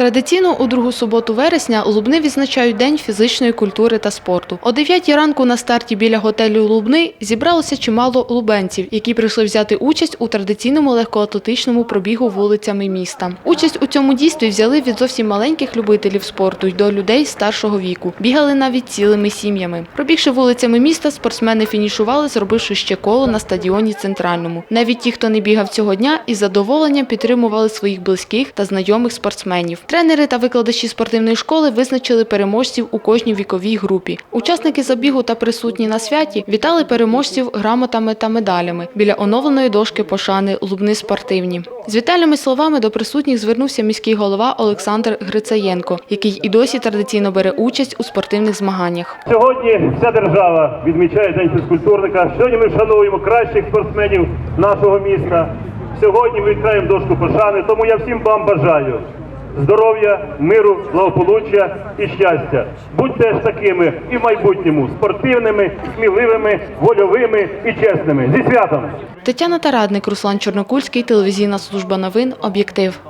Традиційно у другу суботу вересня Лубни відзначають День фізичної культури та спорту. О 9 ранку на старті біля готелю Лубни зібралося чимало лубенців, які прийшли взяти участь у традиційному легкоатлетичному пробігу вулицями міста. Участь у цьому дійстві взяли від зовсім маленьких любителів спорту й до людей старшого віку. Бігали навіть цілими сім'ями. Пробігши вулицями міста, спортсмени фінішували, зробивши ще коло на стадіоні центральному. Навіть ті, хто не бігав цього дня, із задоволенням підтримували своїх близьких та знайомих спортсменів. Тренери та викладачі спортивної школи визначили переможців у кожній віковій групі. Учасники забігу та присутні на святі вітали переможців грамотами та медалями біля оновленої дошки пошани Лубни спортивні. З вітальними словами до присутніх звернувся міський голова Олександр Грицаєнко, який і досі традиційно бере участь у спортивних змаганнях. Сьогодні вся держава відмічає День фізкультурника. Сьогодні ми вшануємо кращих спортсменів нашого міста. Сьогодні ми відкриємо дошку пошани, тому я всім вам бажаю здоров'я, миру, благополуччя і щастя. Будьте ж такими і в майбутньому спортивними, сміливими, вольовими і чесними. Зі святом! Тетяна Тарадник, Руслан Чорнокульський, телевізійна служба новин, об'єктив.